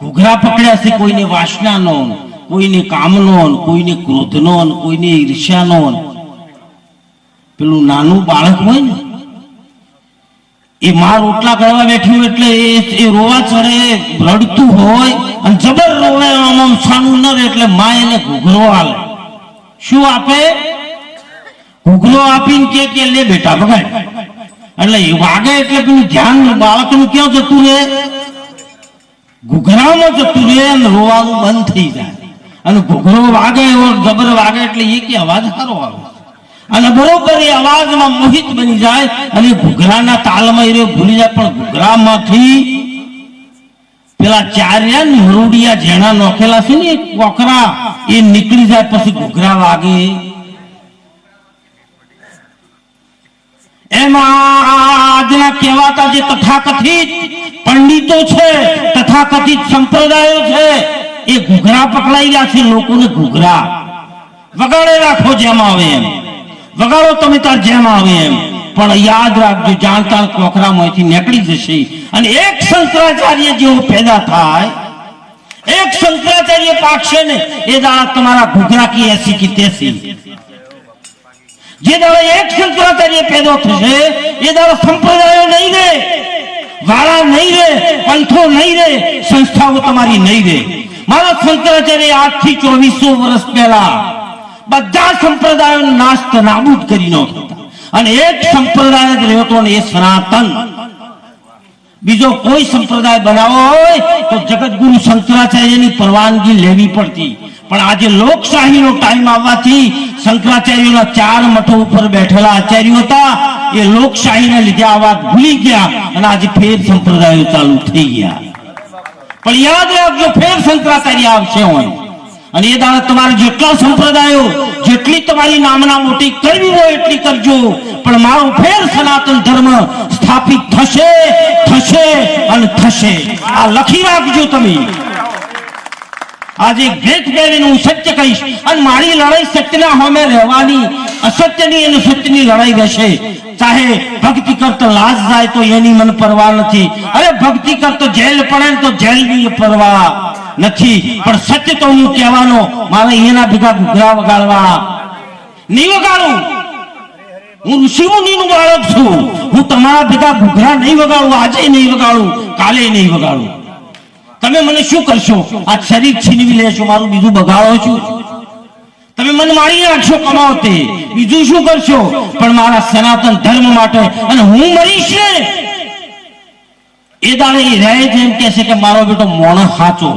ઘૂઘરા પકડ્યા છે કોઈને વાસનાનો કોઈને કામનો કોઈને ક્રોધનો કોઈને ઈર્ષ્યાનો પેલું નાનું બાળક હોય ને, એ માં રોટલા કરવા બેઠ્યું એટલે એ રોવા ચડે રડતું હોય અને જબર રોવે આમ આમ સાનું ન રહે એટલે માં એને ઘૂઘરો આલે. શું આપે? ઘૂઘરો આપીને કે કે, લે બેટા બગાડ એટલે વાગે એટલે પેલું ધ્યાન બાળકનું ક્યાં જતું રહે? ઘૂઘરામાં જતું રહે રોવાનું બંધ થઈ જાય. અને ઘૂઘરો વાગે એવો જબર વાગે એટલે એ અવાજ સારો આવે. અને બરોબર એ અવાજમાં મોહિત બની જાય અને ઘૂઘરાના તાલમાં એ ભૂલી જાય. પણ ઘૂઘરામાંથી પેલા ચાર્યા નરોડિયા જેણા નોખેલા છે ને કોકરા, એ નીકળી જાય પછી ઘૂઘરા વાગે. એમાં આજના કહેવાતા જે તથાકથિત પંડિતો છે, તથાકથિત સંપ્રદાયો છે, એ ઘૂઘરા પકડાઈ ગયા છે લોકોને ઘૂઘરા. વગાડે રાખો જેમ આવે એમ. વગાડો તમે તાર જેમ આવે એમ. પણ યાદ રાખજો જાણતા કોખરામાંથી નીકળી જશે. અને એક શંકરાચાર્ય જેવો પેદા થાય, એક શંકરાચાર્ય પાકશે ને, એ દાડા તમારા ઘૂઘરા કી એસી કી તેસી. જે દાડા એક શંકરાચાર્ય પેદો થશે, એ દાડા સંપ્રદાયો નહીં રે. વાળા નહીં રે, પંથો નહીં રે, સંસ્થાઓ તમારી નહીં રે. મારા શંકરાચાર્ય આજથી ચોવીસો વર્ષ પહેલા બધા સંપ્રદાયો નાશ નાબૂદ કરી નાખ્યા અને એક સંપ્રદાય જ રહ્યો ને એ સનાતન. બીજો કોઈ સંપ્રદાય બનાવો હોય તો જગતગુરુ શંકરાચાર્યની પરવાનગી લેવી પડતી. પણ આજે લોકશાહીનો ટાઈમ આવવાથી શંકરાચાર્યના ચાર મઠો ઉપર બેઠેલા આચાર્યો હતા. એ લોકશાહીને લીધે આ વાત ભૂલી ગયા અને આજે ફેર સંપ્રદાયો ચાલુ થઈ ગયા. પણ યાદ રાખજો, ફેર શંકરાચાર્ય આવશે હોય. અને એ દાડા તમારે જેટલા સંપ્રદાયો, જેટલી તમારી નામના મોટી કરવી હોય એટલી કરજો. પણ મારો ફેર સનાતન ધર્મ સ્થાપિત થશે થશે અને થશે. આ લખી રાખજો તમે. આજે ગ્રેટ બેરીનું હું સત્ય કહીશ અને મારી લડાઈ સત્યના હોમે રહેવાની, અસત્યની અને સત્યની લડાઈ રહેશે. ચાહે ભક્તિ કરતો લાજ જાય તો એની મને પરવા નથી. અરે ભક્તિ કરતો જેલ પડે ને તો જેલની પરવા નથી. પણ સત્ય તો હું કહેવાનો, મારે એના ભેગા ઘૂઘરા વગાડવા. નહીં વગાડું. હું ઋષિમુનિનું બાળક છું. હું તમારા ભેગા ઘૂઘરા નહીં વગાડું, આજે નહીં વગાડું, કાલે નહીં વગાડું. તમે મને શું કરશો? આ શરીર છીનવી લેશો, મારું બીજું બગાડો છું. તમે મન મારી નાખશો કમાવતી. બીજું શું કરશો? પણ મારા સનાતન ધર્મ માટે અને હું મરીશ ને. એ દાડે એ રહે છે એમ કે છે કે મારો બેટો મોણસ સાચો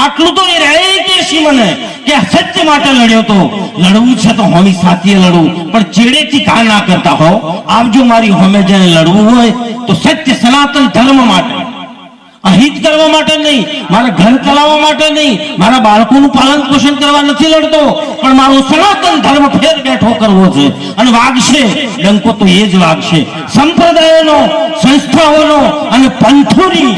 આટલું તો એ રહે કે છે મને કે સત્ય માટે લડ્યો તો. લડવું છે તો હોમી સાથે લડવું. પણ ચેડેથી ઘા ના કરતા હો. આવજો મારી હોમે જેને લડવું હોય તો સત્ય સનાતન ધર્મ માટે. અહિત કરવા માટે નહીં, મારા ઘર ચલાવવા માટે નહીં, મારા બાળકોનું પાલન પોષણ કરવા નથી લડતો, પણ મારો સનાતન ધર્મ ફેર બેઠો કરવો છે અને વાગશે, ડંકો તો એ જ વાગશે. સંપ્રદાયોનો, સંસ્થાઓનો અને પંથોની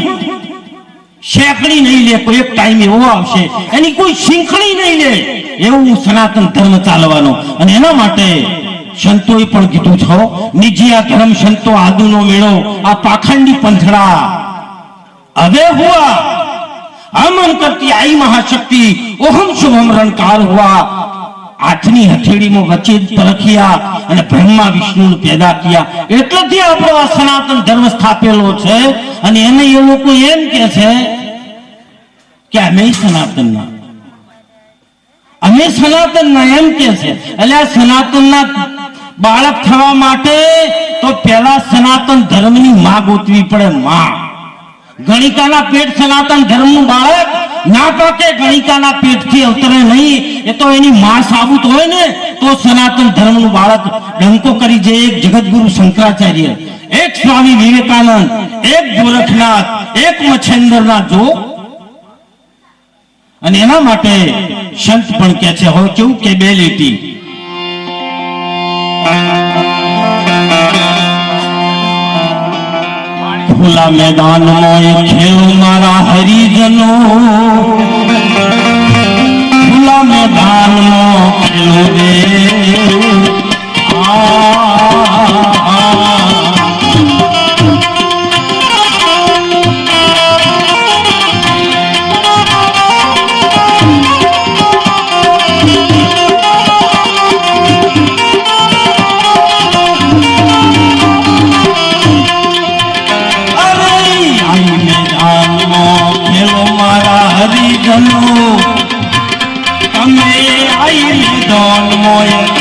શેકડી નહીં લે, કોઈ એક ટાઈમ એવો આવશે, એની કોઈ શીંખણી નહીં લે, એવું સનાતન ધર્મ ચાલવાનો. અને એના માટે સંતોએ પણ કીધું છો નિજી આ ધર્મ સંતો આદુનો મેળો, આ પાખંડી પંથડા હવે हुआ। અમન કરતી આઈ મહાશક્તિ ઓહમ શુભમ રણકાર હુઆ હાથની હથેળીમાં વચ્ચે પરખ્યા અને બ્રહ્મા વિષ્ણુ પેદા કર્યા એટલેથી આપણો આ સનાતન ધર્મ સ્થાપેલો છે અને એને એ લોકો એમ કે છે કે અમે સનાતનના અમે સનાતનના એમ કે છે એટલે આ સનાતનના બાળક થવા માટે તો પહેલા સનાતન ધર્મની માં ગોતવી પડે માં. ગણિકાના પેટ સનાતન ધર્મનું બાળક ના પાકે ગણિકાના પેટથી અવતરે નહીં. એ તો એની માં સાબુત હોય ને, તો સનાતન ધર્મનું બાળક ડંકો કરી જે એક જગતગુરુ શંકરાચાર્ય, એક સ્વામી વિવેકાનંદ, એક ગોરખનાથ, એક મચ્છેન્દ્રનાથ જો. અને એના માટે સંત પણ કે છે, હવે કેવું કે બે લીટી. ખુલ્લા મેદાનમાં એ ખેલ મારા હરિજનો. ખુલ્લા મેદાનમાં ખેલો રે সময়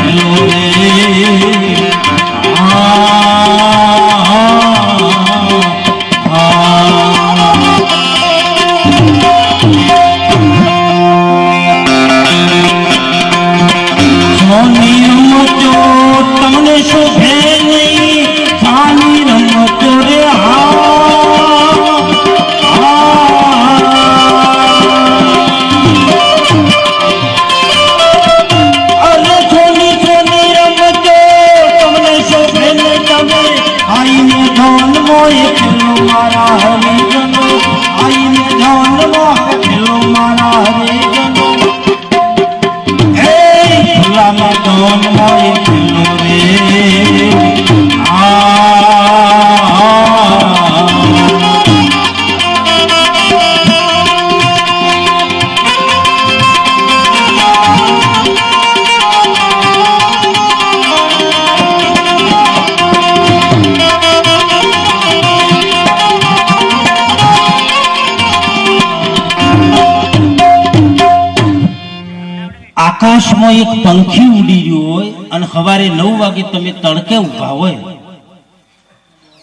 આકાશમાં એક પંખી ઉડી રહ્યું હોય અને સવારે નવ વાગે તમે તડકે ઊભા હોય.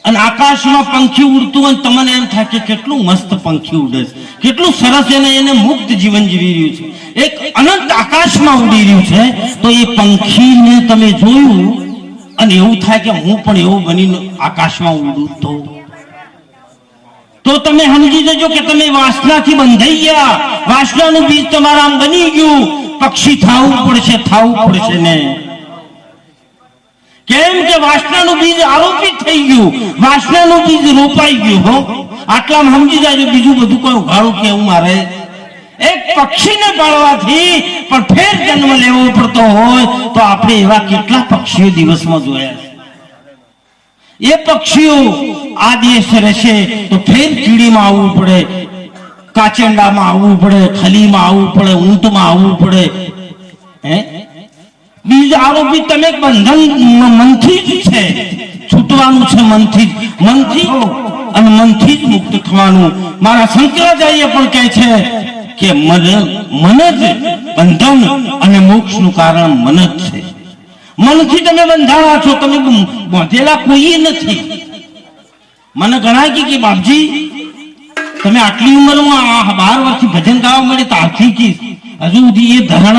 અને આકાશમાં પંખી ઉડતું હોય તમને એમ થાય કે કેટલું મસ્ત પંખી ઉડે છે. કેટલું સરસ એને એને મુક્ત જીવન જીવી રહ્યું છે. એક અનંત આકાશમાં ઉડી રહ્યું છે. તો એ પંખીને તમે જોયું અને એવું થાય કે હું પણ એવું બનીને આકાશમાં ઉડું તો. તો તમે સમજી જજો કે તમે વાસનાથી બંધાઈ ગયા. વાસનાનું બીજ તમારા આમ બની ગયું. પક્ષી થવું પડશે થવું પડશે ને. કેમ કે વાસનાનું બીજ આરોપિત થઈ ગયું, વાસનાનું બીજ રોપાઈ ગયું, હો. આટલામાં સમજી જાય બીજું બધું કોઈ ઉઘાડું કેવું મારે. એક પક્ષીને પાળવાથી પણ ફેર જન્મ લેવો પડતો હોય, તો આપણે એવા કેટલા પક્ષીઓ દિવસમાં જોયા એ પક્ષીઓ આ દેશ રહેશે, તો ફેર કીડીમાં આવવું પડે કાચંડામાં આવવું પડે ખલીમાં આવવું પડે, ઊંટમાં આવવું પડે. બીજ આરોપી તમે બંધન મનથી જ છે. છૂટવાનું છે મનથી. મનથી અને મનથી જ મુક્ત થવાનું. મારા શંકરાચાર્ય પણ કહે છે કે મન મન જ બંધન અને મોક્ષનું કારણ મન જ છે. મનથી તમે બંધાણા છો, તમે બાંધેલા કોઈ નથી. મને ગણાય કે બાપજી તમે આટલી ઉંમરમાં બાર વર્ષથી ભજન ગાવા મળે તો આથી હજુ સુધી એ ધરણા